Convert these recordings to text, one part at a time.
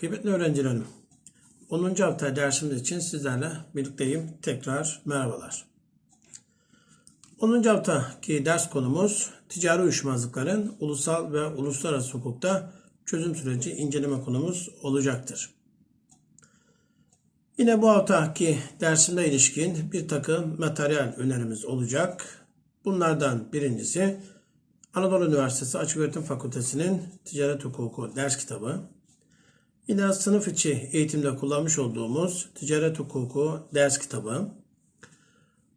Kıymetli öğrencilerim, 10. hafta dersimiz için sizlerle birlikteyim. Tekrar merhabalar. 10. haftaki ders konumuz ticari uyuşmazlıkların ulusal ve uluslararası hukukta çözüm süreci inceleme konumuz olacaktır. Yine bu haftaki dersime ilişkin bir takım materyal önerimiz olacak. Bunlardan birincisi Anadolu Üniversitesi Açıköğretim Fakültesi'nin Ticaret Hukuku ders kitabı. Yine sınıf içi eğitimde kullanmış olduğumuz Ticaret Hukuku ders kitabı.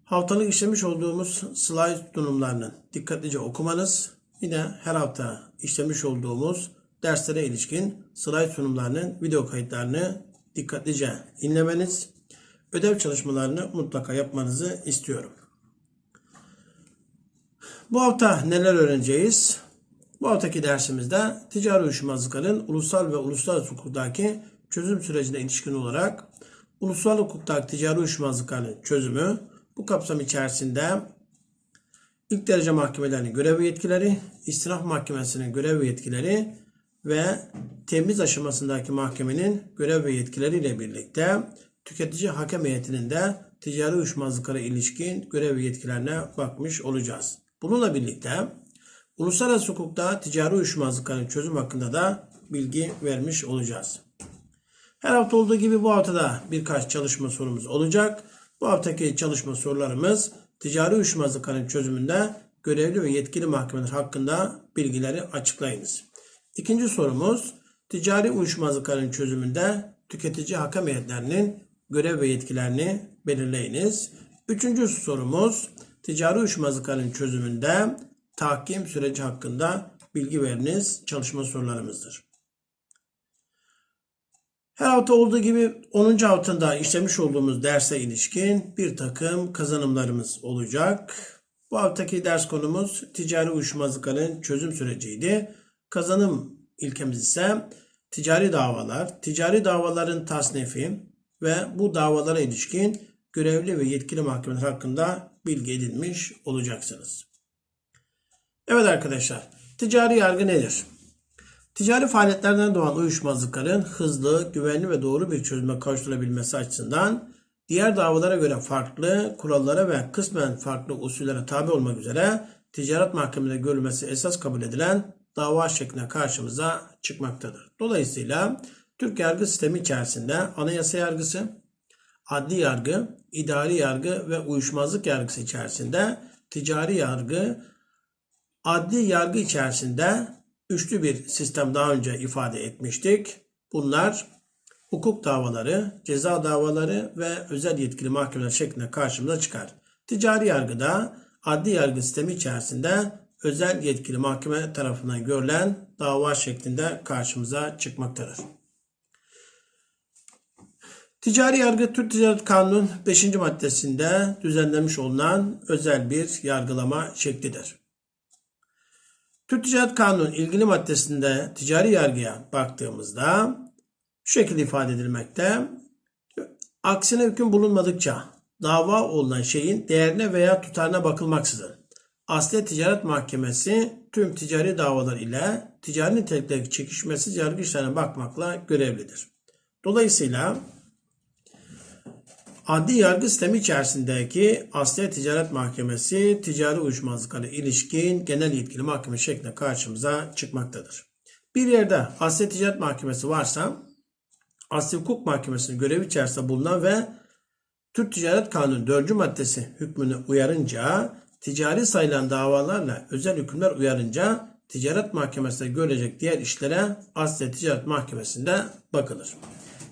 Haftalık işlemiş olduğumuz slide sunumlarını dikkatlice okumanız, yine her hafta işlemiş olduğumuz derslere ilişkin slide sunumlarının video kayıtlarını dikkatlice inlemeniz, ödev çalışmalarını mutlaka yapmanızı istiyorum. Bu hafta neler öğreneceğiz? Bu haftaki dersimizde ticari uyuşmazlıkların ulusal ve uluslararası hukuktaki çözüm sürecine ilişkin olarak ulusal hukuktaki ticari uyuşmazlıkların çözümü bu kapsam içerisinde ilk derece mahkemelerinin görev yetkileri, istinaf mahkemesinin görev yetkileri ve temiz aşamasındaki mahkemenin görev ve yetkileriyle birlikte tüketici hakem heyetinin de ticari uyuşmazlıklara ilişkin görev ve yetkilerine bakmış olacağız. Bununla birlikte uluslararası hukukta ticari uyuşmazlıkların çözüm hakkında da bilgi vermiş olacağız. Her hafta olduğu gibi bu haftada birkaç çalışma sorumuz olacak. Bu haftaki çalışma sorularımız ticari uyuşmazlıkların çözümünde görevli ve yetkili mahkemeler hakkında bilgileri açıklayınız. İkinci sorumuz ticari uyuşmazlıkların çözümünde tüketici hakem heyetlerinin görev ve yetkilerini belirleyiniz. Üçüncü sorumuz ticari uyuşmazlıkların çözümünde tahkim süreci hakkında bilgi veriniz çalışma sorularımızdır. Her hafta olduğu gibi 10. haftada işlemiş olduğumuz derse ilişkin bir takım kazanımlarımız olacak. Bu haftaki ders konumuz ticari uyuşmazlıkların çözüm süreciydi. Kazanım ilkemiz ise ticari davalar, ticari davaların tasnifi ve bu davalara ilişkin görevli ve yetkili mahkemeler hakkında bilgi edinmiş olacaksınız. Evet arkadaşlar, ticari yargı nedir? Ticari faaliyetlerden doğan uyuşmazlıkların hızlı, güvenli ve doğru bir çözüme kavuşturulabilmesi açısından diğer davalara göre farklı kurallara ve kısmen farklı usullere tabi olmak üzere ticaret mahkemelerinde görülmesi esas kabul edilen dava şekline karşımıza çıkmaktadır. Dolayısıyla Türk yargı sistemi içerisinde anayasa yargısı, adli yargı, idari yargı ve uyuşmazlık yargısı içerisinde ticari yargı, adli yargı içerisinde üçlü bir sistem daha önce ifade etmiştik. Bunlar hukuk davaları, ceza davaları ve özel yetkili mahkemeler şeklinde karşımıza çıkar. Ticari yargıda adli yargı sistemi içerisinde özel yetkili mahkeme tarafından görülen dava şeklinde karşımıza çıkmaktadır. Ticari yargı Türk Ticaret Kanunu 5. maddesinde düzenlenmiş olunan özel bir yargılama şeklidir. Türk Ticaret Kanunu'nun ilgili maddesinde ticari yargıya baktığımızda şu şekilde ifade edilmekte. Aksine hüküm bulunmadıkça dava olunan şeyin değerine veya tutarına bakılmaksızın Asliye Ticaret Mahkemesi tüm ticari davalar ile ticari nitelikteki çekişmesiz yargı işlerine bakmakla görevlidir. Dolayısıyla Adli yargı sistemi içerisindeki Asliye Ticaret Mahkemesi ticari uyuşmazlıklara ilişkin genel yetkili mahkeme şeklinde karşımıza çıkmaktadır. Bir yerde Asliye Ticaret Mahkemesi varsa Asli Hukuk Mahkemesi'nin görevi içerisinde bulunan ve Türk Ticaret Kanunu 4. maddesi hükmünü uyarınca ticari sayılan davalarla özel hükümler uyarınca Ticaret Mahkemesi'nde görülecek diğer işlere Asliye Ticaret Mahkemesi'nde bakılır.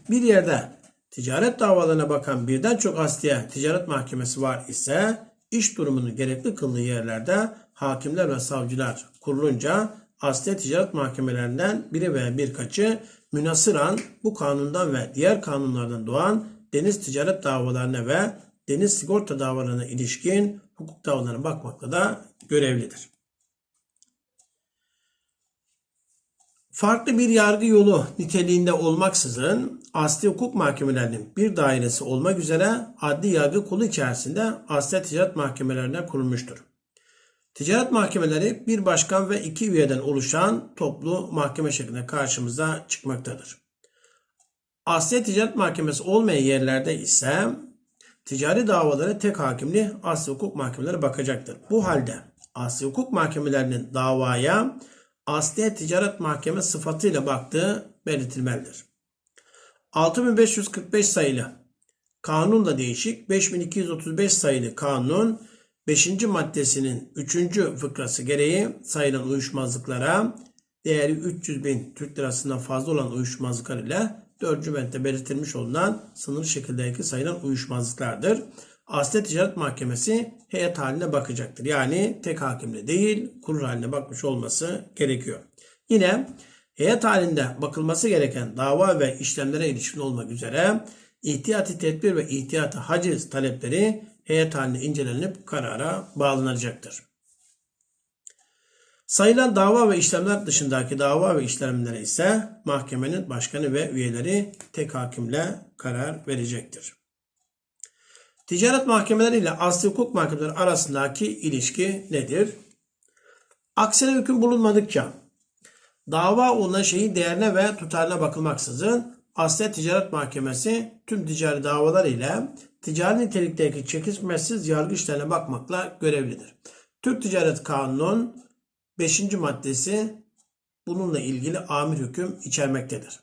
Bir yerde ticaret davalarına bakan birden çok asliye ticaret mahkemesi var ise iş durumunu gerekli kıldığı yerlerde hakimler ve savcılar kurulunca asliye ticaret mahkemelerinden biri veya birkaçı münasıran bu kanundan ve diğer kanunlardan doğan deniz ticaret davalarına ve deniz sigorta davalarına ilişkin hukuk davalarına bakmakla da görevlidir. Farklı bir yargı yolu niteliğinde olmaksızın asli hukuk mahkemelerinin bir dairesi olmak üzere adli yargı kolu içerisinde asli ticaret mahkemelerine kurulmuştur. Ticaret mahkemeleri bir başkan ve iki üyeden oluşan toplu mahkeme şeklinde karşımıza çıkmaktadır. Asya Ticaret Mahkemesi olmayan yerlerde ise ticari davalara tek hakimli Asya Hukuk Mahkemeleri bakacaktır. Bu halde Asya Hukuk Mahkemelerinin davaya Asya Ticaret Mahkeme sıfatıyla baktığı belirtilmelidir. 6545 sayılı kanun da değişik. 5235 sayılı kanun 5. maddesinin 3. fıkrası gereği sayılan uyuşmazlıklara değeri 300 bin Türk lirasından fazla olan uyuşmazlıklar ile 4. bende belirtilmiş olunan sınırlı şekildeki sayılan uyuşmazlıklardır. Asya Ticaret Mahkemesi heyet haline bakacaktır. Yani tek hakimle değil kurul haline bakmış olması gerekiyor. Yine heyet halinde bakılması gereken dava ve işlemlere ilişkin olmak üzere ihtiyati tedbir ve ihtiyati haciz talepleri heyet halinde incelenip karara bağlanacaktır. Sayılan dava ve işlemler dışındaki dava ve işlemlere ise mahkemenin başkanı ve üyeleri tek hakimle karar verecektir. Ticaret mahkemeleri ile asli hukuk mahkemeleri arasındaki ilişki nedir? Aksine hüküm bulunmadıkça dava olunan şeyin değerine ve tutarına bakılmaksızın Asya Ticaret Mahkemesi tüm ticari davalar ile ticari nitelikteki çekişmesiz yargı işlerine bakmakla görevlidir. Türk Ticaret Kanunu'nun 5. maddesi bununla ilgili amir hüküm içermektedir.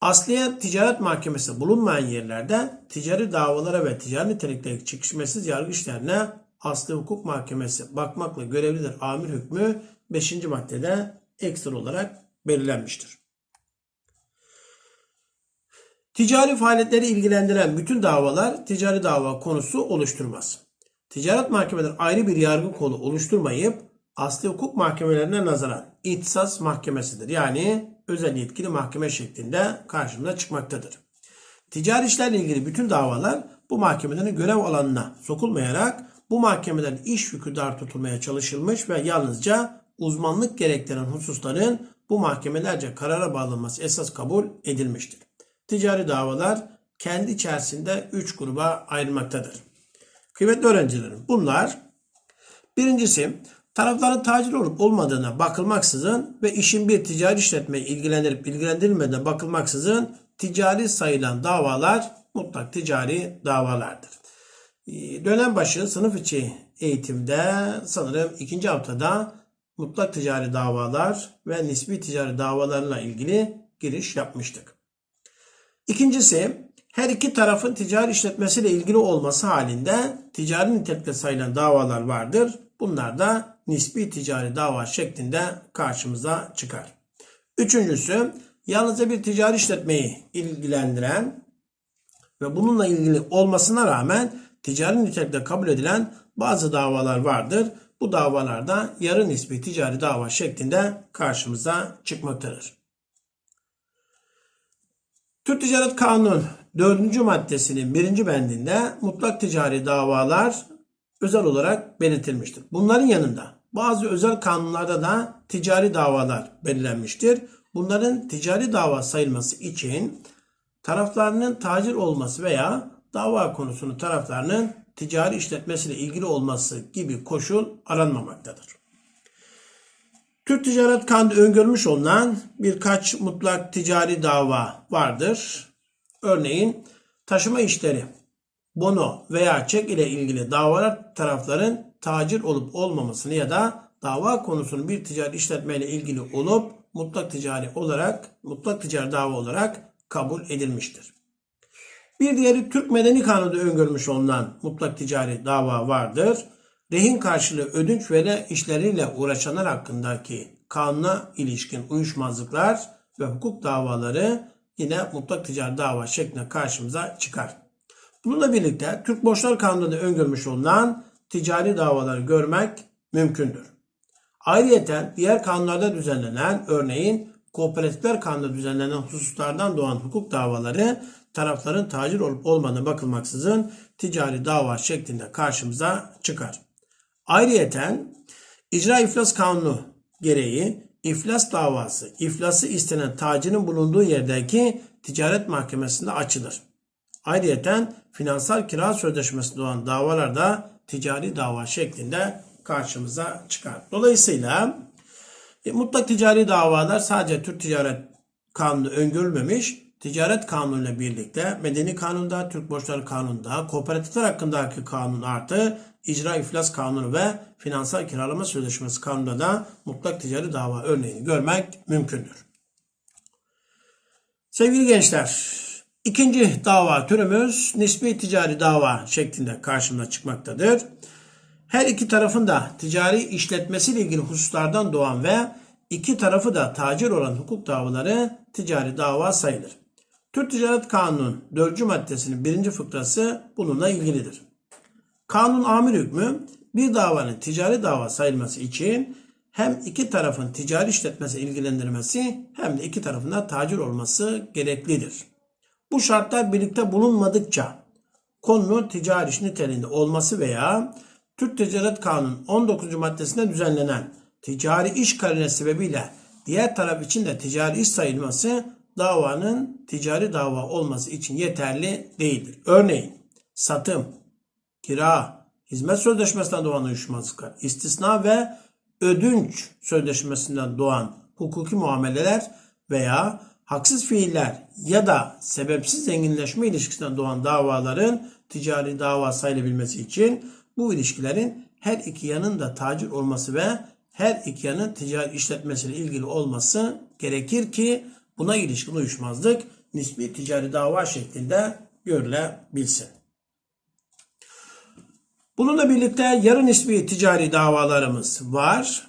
Asliye ticaret mahkemesi bulunmayan yerlerde ticari davalara ve ticari nitelikteki çekişmesiz yargı işlerine asli hukuk mahkemesi bakmakla görevlidir. Amir hükmü 5. maddede ekstra olarak belirlenmiştir. Ticari faaliyetleri ilgilendiren bütün davalar ticari dava konusu oluşturmaz. Ticaret mahkemeleri ayrı bir yargı kolu oluşturmayıp asli hukuk mahkemelerine nazaran ihtisas mahkemesidir. Yani özel yetkili mahkeme şeklinde karşımıza çıkmaktadır. Ticari işlerle ilgili bütün davalar bu mahkemelerin görev alanına sokulmayarak bu mahkemelerin iş yükü dar tutulmaya çalışılmış ve yalnızca uzmanlık gerektiren hususların bu mahkemelerce karara bağlanması esas kabul edilmiştir. Ticari davalar kendi içerisinde 3 gruba ayrılmaktadır. Kıymetli öğrencilerim bunlar birincisi tarafların tacir olup olmadığına bakılmaksızın ve işin bir ticari işletmeyi ilgilendirip ilgilendirilmeden bakılmaksızın ticari sayılan davalar mutlak ticari davalardır. Ee, Dönem başı sınıf içi eğitimde sanırım ikinci haftada mutlak ticari davalar ve nispi ticari davalarla ilgili giriş yapmıştık. İkincisi her iki tarafın ticari işletmesiyle ilgili olması halinde ticari nitelikte sayılan davalar vardır. Bunlar da nispi ticari dava şeklinde karşımıza çıkar. Üçüncüsü yalnızca bir ticari işletmeyi ilgilendiren ve bununla ilgili olmasına rağmen ticari nitelikte kabul edilen bazı davalar vardır. Bu davalarda yarı nispi ticari dava şeklinde karşımıza çıkmaktadır. Türk Ticaret Kanunu 4. maddesinin 1. bendinde mutlak ticari davalar özel olarak belirtilmiştir. Bunların yanında bazı özel kanunlarda da ticari davalar belirlenmiştir. Bunların ticari dava sayılması için taraflarının tacir olması veya dava konusunu taraflarının ticari işletmesiyle ilgili olması gibi koşul aranmamaktadır. Türk Ticaret Kanunu'nda öngörülmüş olunan birkaç mutlak ticari dava vardır. Örneğin taşıma işleri, bono veya çek ile ilgili davalar tarafların tacir olup olmamasını ya da dava konusunun bir ticari işletme ile ilgili olup mutlak ticari olarak mutlak ticari dava olarak kabul edilmiştir. Bir diğeri Türk Medeni Kanunu'da öngörülmüş olunan mutlak ticari dava vardır. Rehin karşılığı ödünç vere işleriyle uğraşanlar hakkındaki kanuna ilişkin uyuşmazlıklar ve hukuk davaları yine mutlak ticari dava şeklinde karşımıza çıkar. Bununla birlikte Türk Borçlar Kanunu'nda öngörmüş olunan ticari davaları görmek mümkündür. Ayrıca diğer kanunlarda düzenlenen örneğin Kooperatifler Kanunu'nda düzenlenen hususlardan doğan hukuk davaları tarafların tacir olup olmadığına bakılmaksızın ticari dava şeklinde karşımıza çıkar. Ayrıca İcra İflas Kanunu gereği iflas davası, iflası istenen tacirin bulunduğu yerdeki ticaret mahkemesinde açılır. Ayrıca finansal kira sözleşmesinde olan davalarda ticari dava şeklinde karşımıza çıkar. Dolayısıyla e, mutlak ticari davalar sadece Türk Ticaret Kanunu öngörülmemiş, ticaret kanunu ile birlikte medeni kanunda, Türk borçları kanununda, kooperatifler hakkındaki kanun artı icra iflas kanunu ve finansal kiralama sözleşmesi kanununda da mutlak ticari dava örneğini görmek mümkündür. Sevgili gençler, ikinci dava türümüz nispi ticari dava şeklinde karşımıza çıkmaktadır. Her iki tarafın da ticari işletmesiyle ilgili hususlardan doğan ve iki tarafı da tacir olan hukuk davaları ticari dava sayılır. Türk Ticaret Kanunu'nun 4. maddesinin 1. fıkrası bununla ilgilidir. Kanun amir hükmü bir davanın ticari dava sayılması için hem iki tarafın ticari işletmesi ilgilendirmesi hem de iki tarafın da tacir olması gereklidir. Bu şartlar birlikte bulunmadıkça konunun ticari iş niteliğinde olması veya Türk Ticaret Kanunu 19. maddesinde düzenlenen ticari iş karine sebebiyle diğer taraf için de ticari iş sayılması davanın ticari dava olması için yeterli değildir. Örneğin satım, kira, hizmet sözleşmesinden doğan uyuşmazlıklar, istisna ve ödünç sözleşmesinden doğan hukuki muameleler veya haksız fiiller ya da sebepsiz zenginleşme ilişkisinden doğan davaların ticari dava sayılabilmesi için bu ilişkilerin her iki yanın da tacir olması ve her iki yanın ticari işletmesiyle ilgili olması gerekir ki buna ilişkin uyuşmazlık nispi ticari dava şeklinde görülebilsin. Bununla birlikte yarı nispi ticari davalarımız var.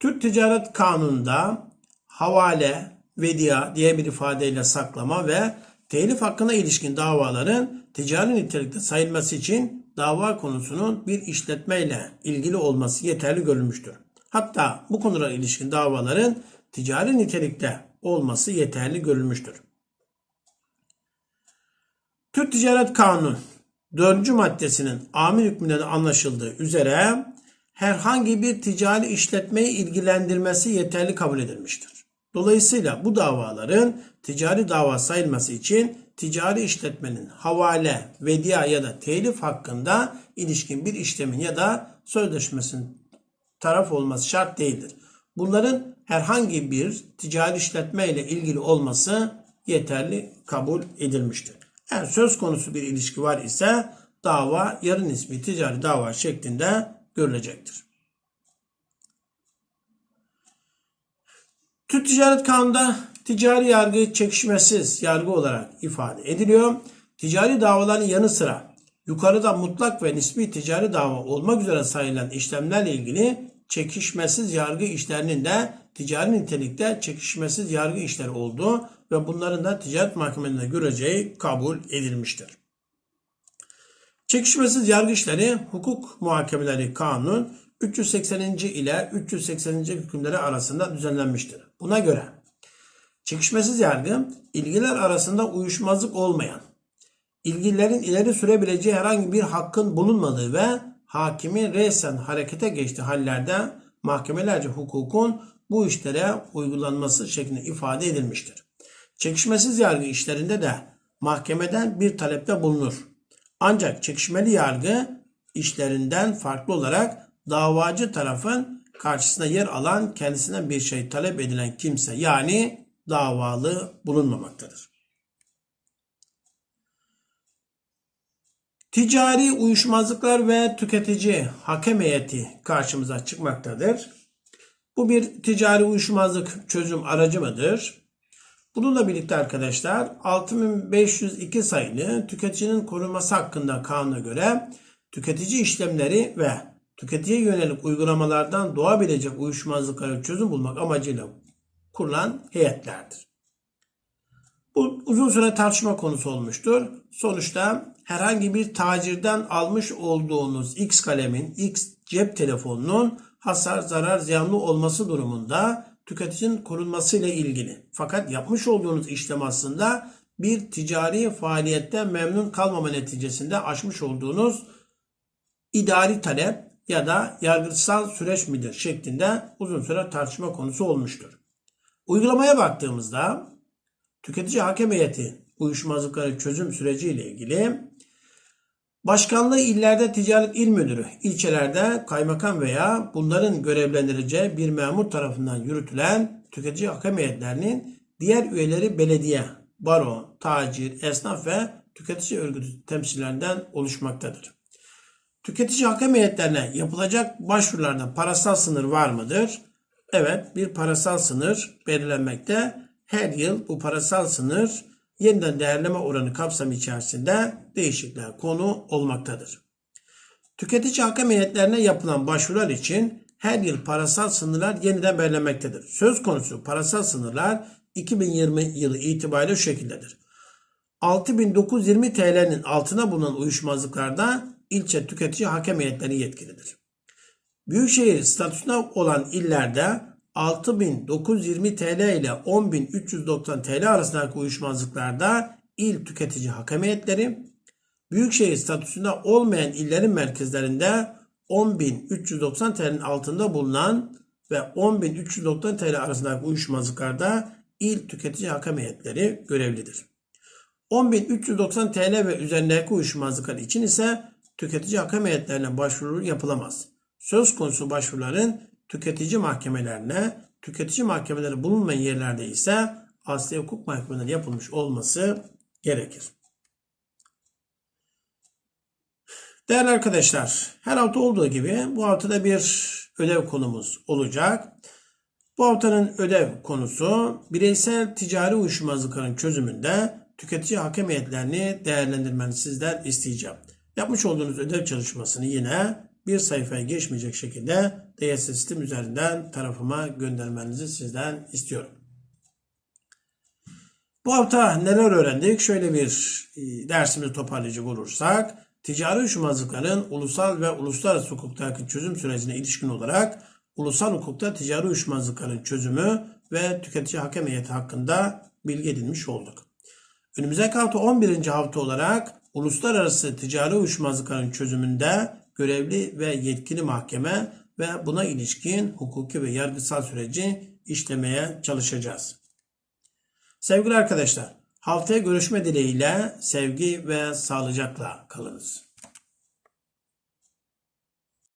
Türk Ticaret Kanunu'nda havale, vedia diye bir ifadeyle saklama ve telif hakkına ilişkin davaların ticari nitelikte sayılması için dava konusunun bir işletmeyle ilgili olması yeterli görülmüştür. Hatta bu konulara ilişkin davaların ticari nitelikte olması yeterli görülmüştür. Türk Ticaret Kanunu 4. maddesinin amir hükmünde de anlaşıldığı üzere herhangi bir ticari işletmeyi ilgilendirmesi yeterli kabul edilmiştir. Dolayısıyla bu davaların ticari dava sayılması için ticari işletmenin havale, vedia ya da telif hakkında ilişkin bir işlemin ya da sözleşmesinin taraf olması şart değildir. Bunların herhangi bir ticari işletme ile ilgili olması yeterli kabul edilmiştir. Eğer söz konusu bir ilişki var ise dava yarı nispi ticari dava şeklinde görülecektir. Türk Ticaret Kanunu'nda ticari yargı çekişmesiz yargı olarak ifade ediliyor. Ticari davaların yanı sıra yukarıda mutlak ve nispi ticari dava olmak üzere sayılan işlemlerle ilgili çekişmesiz yargı işlerinin de ticari nitelikte çekişmesiz yargı işleri olduğu ve bunların da ticaret mahkemelerinde göreceği kabul edilmiştir. Çekişmesiz yargı işleri hukuk muhakemeleri kanun 380. ile 380. hükümleri arasında düzenlenmiştir. Buna göre çekişmesiz yargı ilgiler arasında uyuşmazlık olmayan, ilgililerin ileri sürebileceği herhangi bir hakkın bulunmadığı ve hakimin resen harekete geçtiği hallerde mahkemelerce hukukun bu işlere uygulanması şeklinde ifade edilmiştir. Çekişmesiz yargı işlerinde de mahkemeden bir talepte bulunur. Ancak çekişmeli yargı işlerinden farklı olarak davacı tarafın karşısına yer alan kendisinden bir şey talep edilen kimse yani davalı bulunmamaktadır. Ticari uyuşmazlıklar ve tüketici hakem heyeti karşımıza çıkmaktadır. Bu bir ticari uyuşmazlık çözüm aracı mıdır? Bununla birlikte arkadaşlar 6502 sayılı tüketicinin korunması hakkında kanuna göre tüketici işlemleri ve tüketiciye yönelik uygulamalardan doğabilecek uyuşmazlıklara çözüm bulmak amacıyla kurulan heyetlerdir. Bu uzun süre tartışma konusu olmuştur. Sonuçta herhangi bir tacirden almış olduğunuz X kalemin, X cep telefonunun hasar, zarar, ziyanlı olması durumunda tüketicinin korunması ile ilgili. Fakat yapmış olduğunuz işlem aslında bir ticari faaliyette memnun kalmama neticesinde aşmış olduğunuz idari talep ya da yargısal süreç midir şeklinde uzun süre tartışma konusu olmuştur. Uygulamaya baktığımızda tüketici hakem heyeti uyuşmazlıkları çözüm süreci ile ilgili Başkanlığı illerde ticaret il müdürü, ilçelerde kaymakam veya bunların görevlendireceği bir memur tarafından yürütülen tüketici hakem heyetlerinin diğer üyeleri belediye, baro, tacir, esnaf ve tüketici örgütü temsilcilerinden oluşmaktadır. Tüketici hakem heyetlerine yapılacak başvurularda parasal sınır var mıdır? Evet, bir parasal sınır belirlenmekte. Her yıl bu parasal sınır yeniden değerleme oranı kapsamı içerisinde değişikliğe konu olmaktadır. Tüketici hakem heyetlerine yapılan başvurular için her yıl parasal sınırlar yeniden belirlenmektedir. Söz konusu parasal sınırlar 2020 yılı itibariyle şu şekildedir. 6920 TL'nin altına bulunan uyuşmazlıklarda ilçe tüketici hakem heyetleri yetkilidir. Büyükşehir statüsünde olan illerde 6920 TL ile 10390 TL arasındaki uyuşmazlıklarda il tüketici hakem heyetleri, Büyükşehir statüsünde olmayan illerin merkezlerinde 10.390 TL'nin altında bulunan ve 10.390 TL arasındaki uyuşmazlıklarda il tüketici hakem heyetleri görevlidir. 10.390 TL ve üzerindeki uyuşmazlıklar için ise tüketici hakem heyetlerine başvuru yapılamaz. Söz konusu başvuruların tüketici mahkemelerine, tüketici mahkemeleri bulunmayan yerlerde ise asli hukuk mahkemeleri yapılmış olması gerekir. Değerli arkadaşlar, her hafta olduğu gibi bu haftada bir ödev konumuz olacak. Bu haftanın ödev konusu bireysel ticari uyuşmazlıkların çözümünde tüketici hakem heyetlerini değerlendirmeni sizden isteyeceğim. Yapmış olduğunuz ödev çalışmasını yine bir sayfaya geçmeyecek şekilde DS sistem üzerinden tarafıma göndermenizi sizden istiyorum. Bu hafta neler öğrendik? Şöyle bir e, dersimizi toparlayacak olursak, ticari uyuşmazlıkların ulusal ve uluslararası hukuktaki çözüm sürecine ilişkin olarak ulusal hukukta ticari uyuşmazlıkların çözümü ve tüketici hakem heyeti hakkında bilgi edinmiş olduk. Önümüzdeki hafta 11. hafta olarak uluslararası ticari uyuşmazlıkların çözümünde görevli ve yetkili mahkeme ve buna ilişkin hukuki ve yargısal süreci işlemeye çalışacağız. Sevgili arkadaşlar, haftaya görüşme dileğiyle sevgi ve sağlıcakla kalınız.